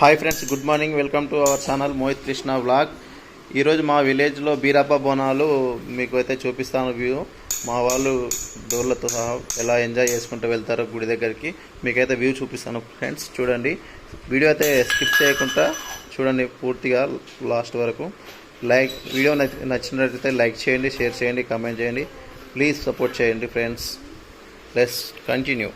Hi friends good morning welcome to our channel Mohit Krishna vlog ఈరోజు మా విలేజ్లో బీరప్ప బోనాలు మీకు అయితే చూపిస్తాను వ్యూ మా వాళ్ళు డోర్లతో సహా ఎలా ఎంజాయ్ చేసుకుంటూ వెళ్తారో గుడి దగ్గరికి మీకైతే వ్యూ చూపిస్తాను ఫ్రెండ్స్ చూడండి. వీడియో అయితే స్కిప్ చేయకుండా చూడండి పూర్తిగా లాస్ట్ వరకు. లైక్ వీడియో నచ్చి- నచ్చినట్లయితే లైక్ చేయండి షేర్ చేయండి కామెంట్ చేయండి. ప్లీజ్ సపోర్ట్ చేయండి ఫ్రెండ్స్ లెస్ కంటిన్యూ